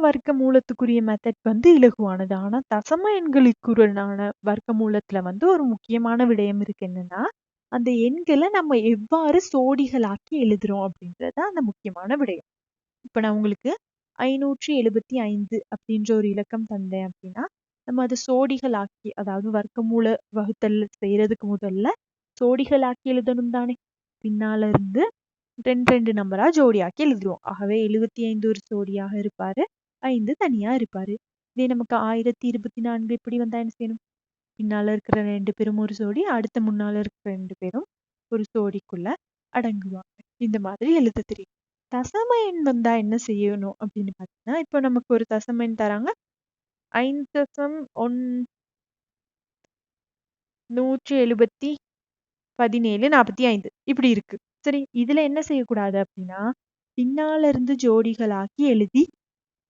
வர்க்க மூலத்துக்குரிய மெத்தட் வந்து இலகுவானது. ஆனா தசம எண்களுக்குறான வர்க்க மூலத்துல வந்து ஒரு முக்கியமான விடயம் இருக்கு. என்னன்னா அந்த எண்களை நம்ம எவ்வாறு சோடிகளாக்கி எழுதுறோம் அப்படின்றது அந்த முக்கியமான விடயம். இப்ப நான் உங்களுக்கு ஐநூற்றி எழுபத்தி ஐந்து அப்படின்ற ஒரு இலக்கம் தந்தேன் அப்படின்னா நம்ம அதை சோடிகளாக்கி அதாவது வர்க்கமூல வகுத்தல் செய்யறதுக்கு முதல்ல சோடிகளாக்கி எழுதணும் தானே. பின்னால இருந்து ரெண்டு ரெண்டு நம்பரா ஜோடியாக்கி எழுதுவோம். ஆகவே எழுபத்தி ஐந்து ஒரு ஜோடியாக இருப்பாரு. ஐந்து தனியா இருப்பாரு. இதே நமக்கு ஆயிரத்தி இருபத்தி நான்கு இப்படி வந்தா என்ன செய்யணும்? பின்னால இருக்கிற ரெண்டு பேரும் ஒரு ஜோடி அடுத்த முன்னால இருக்கிற ரெண்டு பேரும் ஒரு ஜோடிக்குள்ள அடங்குவாங்க. இந்த மாதிரி எழுத தெரியும். தசம எண் வந்தா என்ன செய்யணும் அப்படின்னு பார்த்தீங்கன்னா இப்போ நமக்கு ஒரு தசம எண் தராங்க. ஐந்து தசம் ஒன் நூற்றி எழுபத்தி பதினேழு நாற்பத்தி ஐந்து. இப்படி இருக்கு. சரி இதுல என்ன செய்யக்கூடாது அப்படின்னா பின்னால இருந்து ஜோடிகளாக்கி எழுதி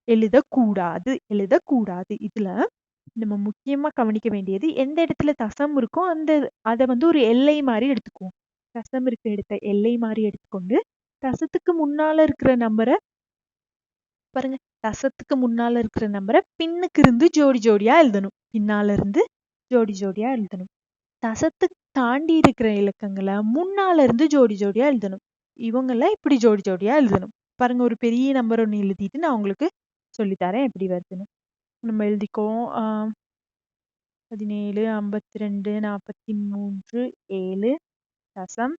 எழுதக்கூடாது எழுதக்கூடாது. இதுல நம்ம முக்கியமா கவனிக்க வேண்டியது எந்த இடத்துல தசம் இருக்கோ அந்த அதை வந்து ஒரு எல்லை மாதிரி எடுத்துக்குவோம். தசம் இருக்க இடத்த எல்லை மாதிரி எடுத்துக்கொண்டு தசத்துக்கு முன்னால இருக்கிற நம்பரை பாருங்க தசத்துக்கு முன்னால இருக்கிற நம்பரை பின்னுக்கு இருந்து ஜோடி ஜோடியா எழுதணும். பின்னால இருந்து ஜோடி ஜோடியா எழுதணும். தசத்துக்கு தாண்டி இருக்கிற இலக்கங்களை முன்னால இருந்து ஜோடி ஜோடியா எழுதணும். இவங்கள இப்படி ஜோடி ஜோடியா எழுதணும். பாருங்க ஒரு பெரிய நம்பர் ஒன்று எழுதிட்டு நான் உங்களுக்கு சொல்லித்தரேன் எப்படி வருதுன்னு. நம்ம எழுதிக்குவோம். ஆஹ் பதினேழு ஐம்பத்தி ரெண்டு நாற்பத்தி மூன்று ஏழு தசம்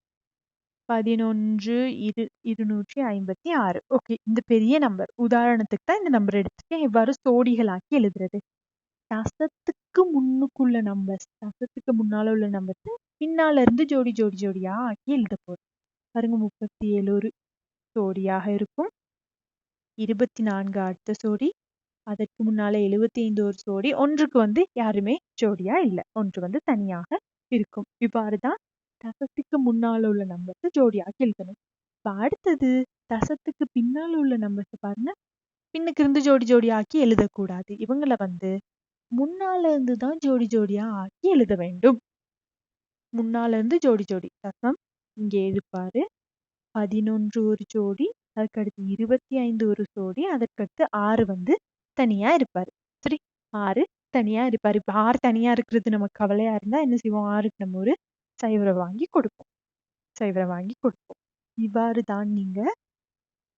பதினொன்று இரு இருநூற்றி ஐம்பத்தி ஆறு. ஓகே இந்த பெரிய நம்பர். உதாரணத்துக்கு தான் இந்த நம்பர் எடுத்துட்டு எவ்வாறு சோடிகளாக்கி எழுதுறது? தசத்துக்கு முன்னுக்குள்ள நம்பர் தசத்துக்கு முன்னால உள்ள நம்பர் பின்னால இருந்து ஜோடி ஜோடி ஜோடியா ஆக்கி எழுத போறோம். பாருங்க முப்பத்தி ஏழு ஒரு ஜோடியாக இருக்கும். இருபத்தி நான்கு அடுத்த ஜோடி அதற்கு முன்னால எழுபத்தி ஐந்து ஒரு ஜோடி ஒன்றுக்கு வந்து யாருமே ஜோடியா இல்லை. ஒன்று வந்து தனியாக இருக்கும். இவ்வாறுதான் தசத்துக்கு முன்னால உள்ள நம்பர்ஸ் ஜோடியாக்கி எழுதணும். இப்ப அடுத்தது தசத்துக்கு பின்னால உள்ள நம்பர்ஸ் பாருங்க. பின்னுக்கு இருந்து ஜோடி ஜோடி ஆக்கி எழுதக்கூடாது. இவங்களை வந்து முன்னால இருந்து தான் ஜோடி ஜோடியா ஆக்கி எழுத வேண்டும். முன்னால இருந்து ஜோடி ஜோடி. தசம் இங்கே இருப்பாரு பதினொன்று ஒரு ஜோடி அதுக்கடுத்து இருபத்தி ஐந்து ஒரு ஜோடி அதற்கடுத்து ஆறு வந்து தனியா இருப்பாரு. சரி ஆறு தனியா இருப்பாரு. இப்ப ஆறு தனியா இருக்கிறது நமக்கு கவலையா இருந்தா என்ன செய்வோம்? ஆறுக்கு நம்ம ஒரு சைவரை வாங்கி கொடுப்போம். சைவரை வாங்கி கொடுப்போம். இவ்வாறு தான் நீங்க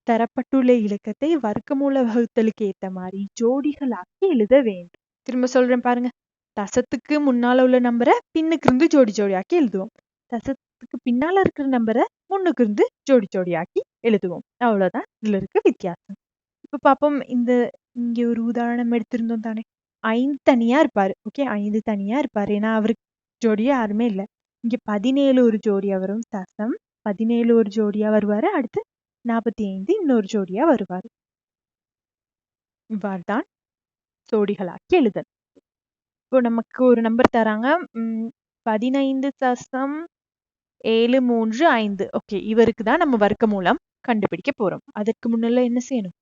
தரப்பட்டுள்ள இலக்கத்தை வர்க்கமூல வகுத்தலுக்கு ஏத்த மாதிரி ஜோடிகளாக்கி எழுத வேண்டும். திரும்ப சொல்றேன் பாருங்க. தசத்துக்கு முன்னால உள்ள நம்பரை பின்னுக்கு இருந்து ஜோடி ஜோடியாக்கி எழுதுவோம். தசத்துக்கு பின்னால இருக்கிற நம்பரை முன்னுக்கு இருந்து ஜோடி ஜோடியாக்கி எழுதுவோம். அவ்வளோதான் இதில் இருக்க வித்தியாசம். இப்போ பார்ப்போம் இந்த இங்கே ஒரு உதாரணம் எடுத்திருந்தோம் தானே. ஐந்து தனியாக இருப்பார். ஓகே? ஐந்து தனியாக இருப்பார். ஏன்னா அவருக்கு ஜோடியாக யாருமே இல்லை. இங்கே பதினேழு ஒரு ஜோடியாக வரும். சசம் பதினேழு ஒரு ஜோடியாக வருவார். அடுத்து நாற்பத்தி ஐந்து இன்னொரு ஜோடியாக வருவார். இவ்வாறு தான் ஜோடிகளாக்கி எழுதல். இப்போ நமக்கு ஒரு நம்பர் தராங்க. உம் பதினைந்து சசம் ஏழு மூன்று ஐந்து. ஓகே. இவருக்கு தான் நம்ம வர்க்க மூலம் கண்டுபிடிக்க போறோம். அதற்கு முன்னால என்ன செய்யணும்?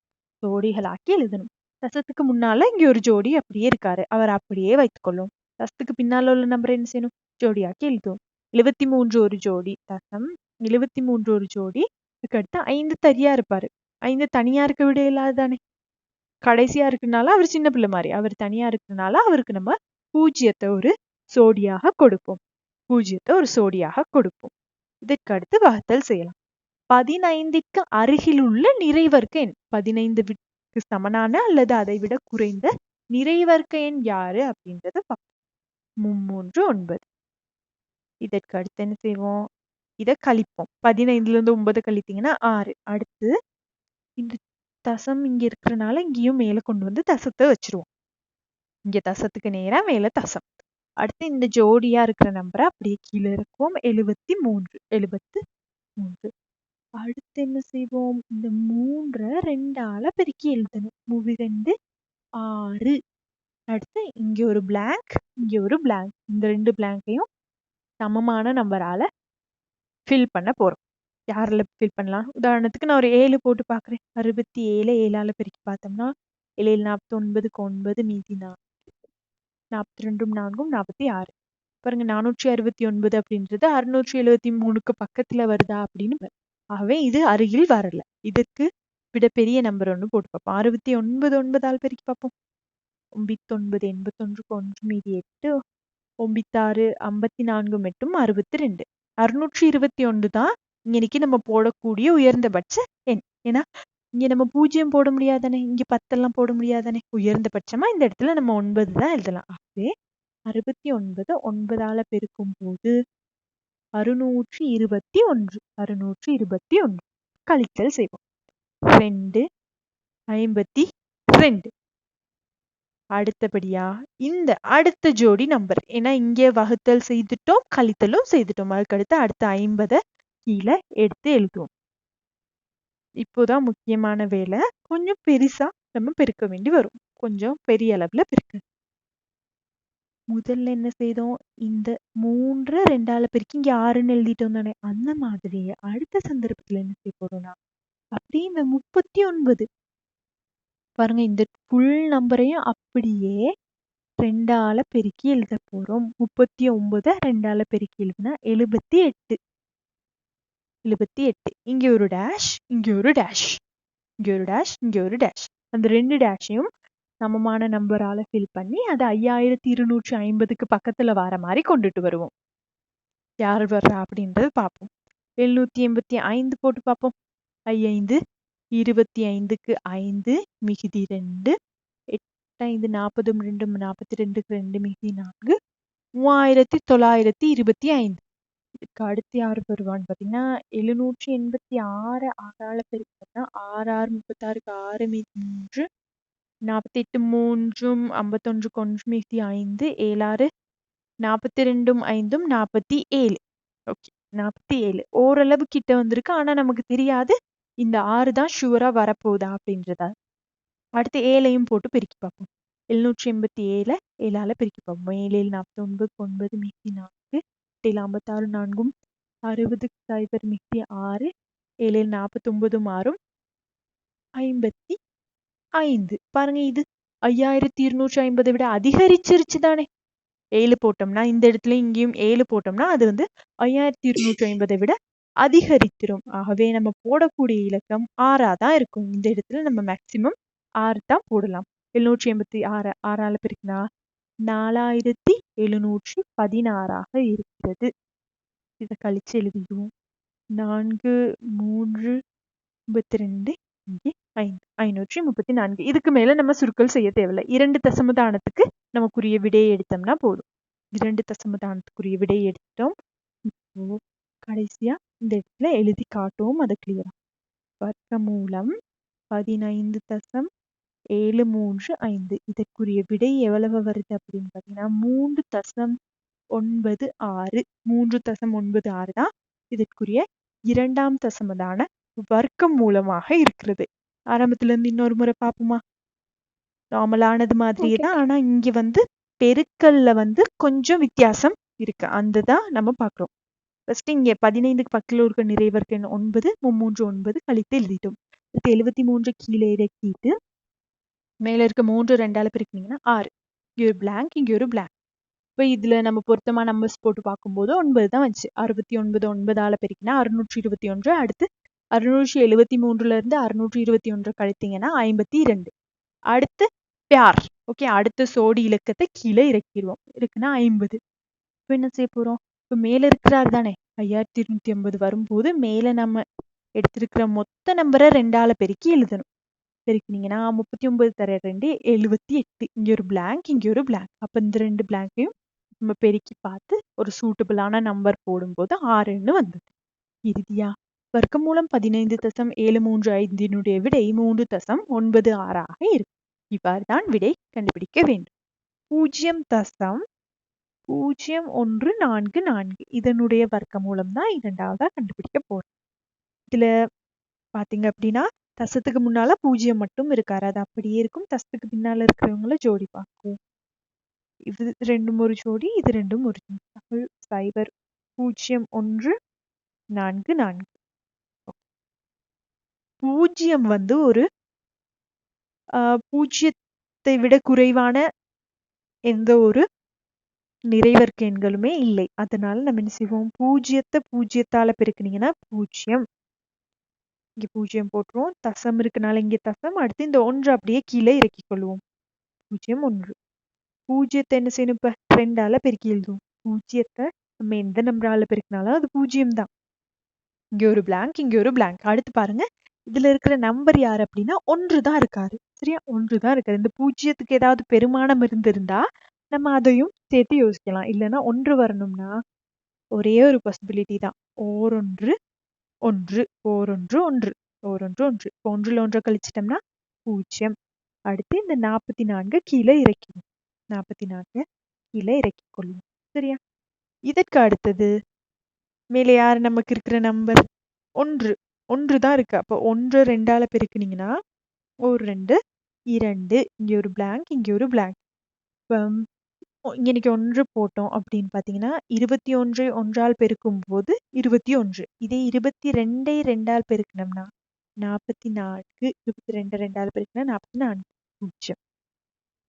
ஜோடிகளாக்கி எழுதணும். ரசத்துக்கு முன்னால இங்க ஒரு ஜோடி அப்படியே இருக்காரு. அவர் அப்படியே வைத்துக்கொள்ளும் ரசத்துக்கு பின்னால உள்ள நம்பர் என்ன செய்யணும்? ஜோடியாக்கி எழுதுவோம். எழுபத்தி மூன்று ஒரு ஜோடி தசம் எழுபத்தி மூன்று ஒரு ஜோடி. அதுக்கடுத்து ஐந்து தரியா இருப்பாரு. ஐந்து தனியா இருக்க விட இல்லாததானே கடைசியா இருக்குனால அவர் சின்ன பிள்ளை மாதிரி. அவர் தனியா இருக்கனால அவருக்கு நம்ம பூஜ்ஜியத்தை ஒரு சோடியாக கொடுப்போம். பூஜ்ஜியத்தை ஒரு சோடியாக கொடுப்போம். இதற்கு அடுத்து வகுத்தல் செய்யலாம். பதினைந்துக்கு அருகில் உள்ள நிறைவர்க்க எண். பதினைந்துக்கு சமனான அல்லது அதை விட குறைந்த நிறைவர்க்க எண் யாரு அப்படின்றத பார்ப்போம் மும்மூன்று ஒன்பது. இதற்கு அடுத்து என்ன செய்வோம்? இதை கழிப்போம். பதினைந்துல இருந்து ஒன்பது கழித்தீங்கன்னா ஆறு. அடுத்து இந்த தசம் இங்க இருக்கிறனால இங்கேயும் மேல கொண்டு வந்து தசத்தை வச்சிருவோம். இங்க தசத்துக்கு நேரா மேல தசம். அடுத்து இந்த ஜோடியா இருக்கிற நம்பரை அப்படியே கீழே இருக்கும் எழுபத்தி மூன்று. எழுபத்து மூன்று. அடுத்து என்ன செய்வோம்? இந்த மூன்றை ரெண்டால பெருக்கி எழுதணும். மூவி ரெண்டு ஆறு. அடுத்து இங்க ஒரு blank இங்க ஒரு blank. இந்த ரெண்டு blank-ஐயும் சமமான நம்பரால ஃபில் பண்ண போறோம். யாரில் ஃபில் பண்ணலாம்? உதாரணத்துக்கு நான் ஒரு ஏழு போட்டு பார்க்குறேன். அறுபத்தி ஏழு ஏழால பெருக்கி பார்த்தோம்னா ஏழு ஏழு நாற்பத்தி ஒன்பதுக்கு ஒன்பது மீதி நான்கு நாற்பத்தி ரெண்டும் நான்கும் நாற்பத்தி ஆறு. பாருங்க நானூற்றி அறுபத்தி ஒன்பது அப்படின்றது அறுநூற்றி எழுபத்தி மூணுக்கு பக்கத்துல வருதா அப்படின்னு ஆகவே இது அருகில் வரல. இதற்கு விட பெரிய நம்பர் ஒண்ணு போட்டு பார்ப்போம். அறுபத்தி ஒன்பது ஒன்பதால் பெருக்கி பார்ப்போம். ஒன்பத்தொன்பது எண்பத்தொன்றுக்கு ஒன்று மீதி எட்டு ஒம்பித்தாறு ஐம்பத்தி நான்கு எட்டும் அறுபத்தி ரெண்டு அறுநூற்றி இருபத்தி ஒன்று தான் இன்னைக்கு நம்ம போடக்கூடிய உயர்ந்தபட்ச எண். ஏன்னா இங்க நம்ம பூஜ்ஜியம் போட முடியாதானே? இங்க பத்தெல்லாம் போட முடியாதானே? உயர்ந்தபட்சமா இந்த இடத்துல நம்ம ஒன்பது தான் எழுதலாம். ஆகவே அறுபத்தி ஒன்பது ஒன்பதால பெருக்கும் போது அறுநூற்றி இருபத்தி ஒன்று அறுநூற்றி இருபத்தி ஒன்று. கழித்தல் செய்வோம். ரெண்டு ஐம்பத்தி ரெண்டு. அடுத்தபடியா இந்த அடுத்த ஜோடி நம்பர் ஏன்னா இங்கே வகுத்தல் செய்துட்டோம் கழித்தலும் செய்துட்டோம். அதுக்கடுத்து அடுத்த ஐம்பதை கீழே எடுத்து எழுதுவோம். இப்போதான் முக்கியமான வேலை. கொஞ்சம் பெருசா நம்ம பெருக்க வேண்டி வரும். கொஞ்சம் பெரிய அளவுல பெருக்க முதல்ல என்ன செய்தோம்? இந்த மூன்று ரெண்டால பெருக்கி இங்க ஆறுன்னு எழுதிட்டோம் தானே. அந்த மாதிரியே அடுத்த சந்தர்ப்பத்துல என்ன செய்ய போறோம்னா அப்படியே இந்த முப்பத்தி ஒன்பது பாருங்க இந்த ஃபுல் நம்பரையும் அப்படியே ரெண்டால பெருக்கி எழுத போறோம். முப்பத்தி ஒன்பதை ரெண்டால பெருக்கி எழுதுனா எழுபத்தி எட்டு எழுபத்தி எட்டு இங்க ஒரு டேஷ் இங்க ஒரு டேஷ் இங்க ஒரு டேஷ் இங்க ஒரு டேஷ் அந்த ரெண்டு டேஷையும் சமமான நம்பரால ஃபில் பண்ணி அதை ஐயாயிரத்தி இருநூற்றி ஐம்பதுக்கு பக்கத்துல வர மாதிரி கொண்டுட்டு வருவோம். யார் வர்றா அப்படின்றது பார்ப்போம். எழுநூத்தி எண்பத்தி ஐந்து போட்டு பார்ப்போம். ஐந்து இருபத்தி ஐந்துக்கு ஐந்து மிகுதி ரெண்டு எட்டு நாற்பதும் ரெண்டும் நாற்பத்தி ரெண்டுக்கு ரெண்டு மிகுதி நான்கு மூவாயிரத்தி தொள்ளாயிரத்தி இருபத்தி ஐந்து. இதுக்கு அடுத்து யார் வருவான்னு பார்த்தீங்கன்னா எழுநூற்றி எண்பத்தி ஆறு ஆறால பெருக்கினா ஆறு ஆறு முப்பத்தாறுக்கு ஆறு மீதி மூன்று நாற்பத்தி எட்டு மூன்றும் ஐம்பத்தொன்று ஒன்று மீதி ஐந்து ஏழாறு நாற்பத்தி ரெண்டும் ஐந்தும் நாற்பத்தி ஏழு. ஓகே நாற்பத்தி ஏழு. ஓரளவு கிட்ட வந்திருக்கு. ஆனா நமக்கு தெரியாது. இந்த ஆறு தான் ஷுவராக வரப்போகுதா அப்படின்றதா. அடுத்து ஏழையும் போட்டு பெருக்கி பார்ப்போம். எழுநூற்றி எண்பத்தி ஏழை ஏழால் பெருக்கி பார்ப்போம். ஏழு ஏழு நாற்பத்தி ஒன்பது ஒன்பது மிகுதி நான்கு ஏழு ஐம்பத்தாறு நான்கும் அறுபது சைபர் மிகுதி ஆறு ஏழு ஏழு நாற்பத்தொன்பதும் ஆறும் ஐம்பத்தி ஐந்து பாருங்க இது ஐயாயிரத்தி இருநூற்றி ஐம்பதை விட அதிகரிச்சிருச்சு தானே ஏழு போட்டோம்னா இந்த இடத்துல இங்கேயும் ஏழு போட்டோம்னா அது வந்து ஐயாயிரத்தி இருநூற்றி ஐம்பதை விட அதிகரித்திரும் ஆகவே நம்ம போடக்கூடிய இலக்கம் ஆறா தான் இருக்கும் இந்த இடத்துல நம்ம மேக்சிமம் ஆறு தான் போடலாம் எழுநூற்றி எண்பத்தி ஆறு ஆறால பிரிக்கினா நாலாயிரத்தி எழுநூற்றி பதினாறாக இருக்கிறது இதை கழிச்சு எழுதிடுவோம் நான்கு மூன்று ஐம்பத்தி ரெண்டு இங்கே ஐந்து ஐநூற்றி முப்பத்தி நான்கு. இதுக்கு மேல நம்ம சுருக்கல் செய்ய தேவையில்லை. இரண்டு தசமதானத்துக்கு நமக்குரிய விடையை எடுத்தோம்னா போதும். இரண்டு தசமதானத்துக்குரிய விடையை எடுத்துட்டோம். இப்போ கடைசியா இந்த இடத்துல எழுதி காட்டுவோம் அதை கிளியரா வர்க்க மூலம் பதினைந்து தசம் ஏழு மூன்று ஐந்து. இதற்குரிய விடை எவ்வளவு வருது அப்படின்னு பார்த்தீங்கன்னா மூன்று தசம் ஒன்பது ஆறு. மூன்று தசம் ஒன்பது ஆறு தான் இதற்குரிய இரண்டாம் தசமதான வர்க்கம் மூலமாக இருக்கிறது. ஆரம்பத்துல இருந்து இன்னொரு முறை பார்ப்போமா? நார்மலானது மாதிரியே தான். ஆனா இங்க வந்து பெருக்கல்ல வந்து கொஞ்சம் வித்தியாசம் இருக்கு. அந்த தான் நம்ம பார்க்குறோம். ஃபர்ஸ்ட் இங்க பதினைந்துக்கு பக்கத்தில் இருக்க நிறைவர்க்க எண் ஒன்பது மும்மூன்று ஒன்பது கழித்து எழுதிட்டோம். அடுத்து எழுபத்தி மூன்று கீழே இறக்கிட்டு மேல இருக்க மூன்று ரெண்டால பிரிக்கினீங்கன்னா ஆறு. இங்க ஒரு பிளாங்க் இங்க ஒரு பிளாங்க் இப்போ இதுல நம்ம பொருத்தமா நம்பர்ஸ் போட்டு பார்க்கும்போது ஒன்பது தான் வந்துச்சு அறுபத்தி ஒன்பது ஒன்பதால பெருக்கினா அறுநூற்றி இருபத்தி ஒன்று. அடுத்து அறுநூற்றி எழுபத்தி மூன்றுல இருந்து அறுநூற்றி இருபத்தி ஒன்று கழித்தீங்கன்னா ஐம்பத்தி ரெண்டு அடுத்து பியார். ஓகே அடுத்த சோடி இலக்கத்தை கீழே இறக்கிடுவோம் இருக்குன்னா ஐம்பது. இப்போ என்ன செய்ய போறோம்? இப்போ மேல இருக்கிறார் தானே. ஐயாயிரத்தி இருநூத்தி ஐம்பது வரும்போது மேல நம்ம எடுத்திருக்கிற மொத்த நம்பரை ரெண்டால பெருக்கி எழுதணும். பெருக்கினீங்கன்னா முப்பத்தி ஒன்பது தர ரெண்டு எழுபத்தி எட்டு. இங்க ஒரு பிளாங்க் இங்க ஒரு பிளாங்க் அப்ப இந்த ரெண்டு பிளாங்கையும் நம்ம பெருக்கி பார்த்து ஒரு சூட்டபிளான நம்பர் போடும்போது ஆறுன்னு வந்தது. இறுதியா? வர்க்கமூலம் பதினைந்து தசம் ஏழு மூன்று ஐந்தினுடைய விடை மூன்று தசம் ஒன்பது ஆறாக இருக்கும். இவ்வாறு தான் விடை கண்டுபிடிக்க வேண்டும். பூஜ்ஜியம் தசம் பூஜ்ஜியம் ஒன்று நான்கு நான்கு இதனுடைய வர்க்க மூலம் தான் இரண்டாவதா கண்டுபிடிக்க போறோம். இதுல பாத்தீங்க அப்படின்னா தசத்துக்கு முன்னால பூஜ்ஜியம் மட்டும் இருக்காரு அது அப்படியே இருக்கும். தசத்துக்கு பின்னால இருக்கிறவங்கள ஜோடி பார்க்கும். இது ரெண்டும் ஒரு ஜோடி இது ரெண்டும் ஒரு ஜோடி. சைபர் பூஜ்ஜியம் ஒன்று நான்கு நான்கு பூஜ்ஜியம் வந்து ஒரு பூஜ்ஜியத்தை விட குறைவான எந்த ஒரு நிறைவர்க்க எண்களுமே இல்லை அதனால நம்ம என்ன செய்வோம் பூஜ்ஜியத்தை பூஜ்ஜியத்தால பெருக்குனீங்கன்னா பூஜ்ஜியம் இங்க பூஜ்ஜியம் போட்டுருவோம். தசம் இருக்கனால இங்க தசம். அடுத்து இந்த ஒன்று அப்படியே கீழே இறக்கிக் கொள்வோம். பூஜ்ஜியம் ஒன்று பூஜ்ஜியத்தை என்ன செய்யணும் இப்ப? ரெண்டால பெருக்கி எழுதுவோம். பூஜ்ஜியத்தை நம்ம எந்த நம்பரால பெருக்கினாலும் அது பூஜ்ஜியம் தான். இங்க ஒரு பிளாங்க், இங்க ஒரு பிளாங்க். அடுத்து பாருங்க. இதுல இருக்கிற நம்பர் யார் அப்படின்னா ஒன்று தான் இருக்காரு. சரியா? ஒன்று தான் இருக்காரு. இந்த பூஜ்ஜியத்துக்கு ஏதாவது பெருமானம் இருந்திருந்தா, நம்ம அதையும் சேர்த்து யோசிக்கலாம். இல்லைன்னா ஒன்று வரணும்னா, ஒரே ஒரு பாசிபிலிட்டி தான். ஓரொன்று ஒன்று ஓரொன்று ஒன்று ஓரொன்று ஒன்று ஒன்றில் ஒன்றை கழிச்சிட்டோம்னா பூஜ்ஜியம் அடுத்து இந்த 44 கீழே இறக்கி நாற்பத்தி நான்கு கீழே இறக்கி கொள்ளும் சரியா? இதற்கு அடுத்தது மேலே யார் நமக்கு இருக்கிற நம்பர்? ஒன்று ஒன்று தான் இருக்குது அப்போ ஒன்று ரெண்டால் பெருக்குனிங்கன்னா ஒரு ரெண்டு இரண்டு இங்கே ஒரு பிளாங்க் இங்கே ஒரு பிளாங்க் இப்போ இன்னைக்கு ஒன்று போட்டோம் அப்படின்னு பார்த்தீங்கன்னா இருபத்தி ஒன்று ஒன்றால் பெருக்கும் போது இருபத்தி ஒன்று. இதே இருபத்தி ரெண்டை ரெண்டால் பெருக்கணும்னா நாற்பத்தி நான்கு இருபத்தி ரெண்டு ரெண்டால் பெருக்கினா நாற்பத்தி நான்கு. பூஜ்ஜியம்.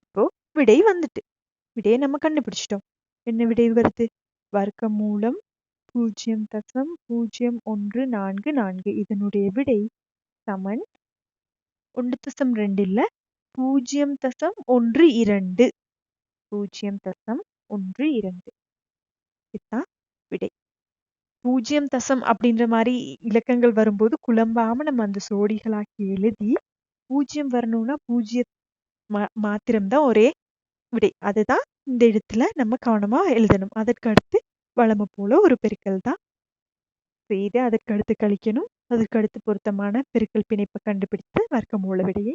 இப்போ விடை வந்துட்டு. விடையை நம்ம கண்டுபிடிச்சிட்டோம். என்ன விடை வருது? வர்க்க மூலம் பூஜ்ஜியம் தசம் பூஜ்ஜியம் ஒன்று நான்கு நான்கு. இதனுடைய விடை சமன். ஒன்று தசம் ரெண்டு இல்ல பூஜ்ஜியம் தசம் ஒன்று இரண்டு. பூஜ்ஜியம் தசம் ஒன்று இரண்டு. இதுதான் விடை. பூஜ்ஜியம் தசம் அப்படின்ற மாதிரி இலக்கங்கள் வரும்போது குழம்பாம நம்ம அந்த சோடிகளாக்கி எழுதி பூஜ்ஜியம் வரணும்னா பூஜ்ஜிய மாத்திரம்தான் ஒரே விடை. அதுதான் இந்த இடத்துல நம்ம கவனமா எழுதணும். அதற்கு அடுத்து வழமை போல ஒரு பெருக்கல் தான் செய்து அதற்கு அடுத்து கழிக்கணும். அதற்கடுத்து பொருத்தமான பெருக்கல் பிணைப்பை கண்டுபிடித்து வர்க்கமூல விடையை